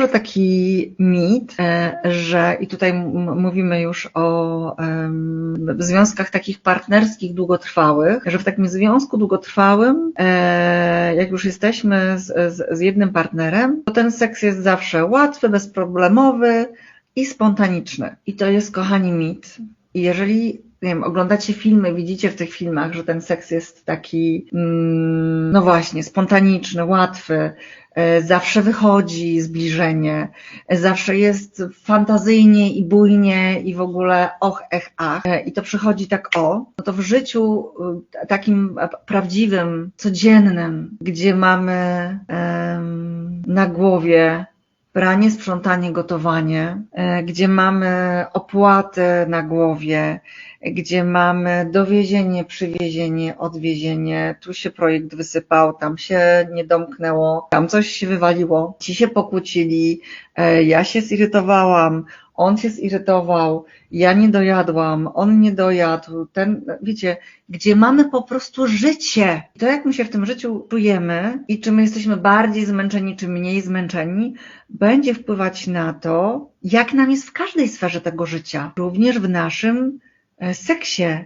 krąży taki mit, e, że i tutaj mówimy już o związkach takich partnerskich, długotrwałych, że w takim związku długotrwałym, e, jak już jesteśmy z, z, z jednym partnerem, to ten seks jest zawsze łatwy, bezproblemowy i spontaniczny. I to jest, kochani, mit. I jeżeli nie wiem, oglądacie filmy, widzicie w tych filmach, że ten seks jest taki, mm, no właśnie, spontaniczny, łatwy, e, zawsze wychodzi zbliżenie, e, zawsze jest fantazyjnie i bujnie i w ogóle och, ech, ach. E, i to przychodzi tak o, no to w życiu takim prawdziwym, codziennym, gdzie mamy um, na głowie pranie, sprzątanie, gotowanie, gdzie mamy opłaty na głowie, gdzie mamy dowiezienie, przywiezienie, odwiezienie, tu się projekt wysypał, tam się nie domknęło, tam coś się wywaliło, ci się pokłócili, e, ja się zirytowałam, on się zirytował, ja nie dojadłam, on nie dojadł, ten, wiecie, gdzie mamy po prostu życie. To jak my się w tym życiu czujemy i czy my jesteśmy bardziej zmęczeni, czy mniej zmęczeni, będzie wpływać na to, jak nam jest w każdej sferze tego życia, również w naszym seksie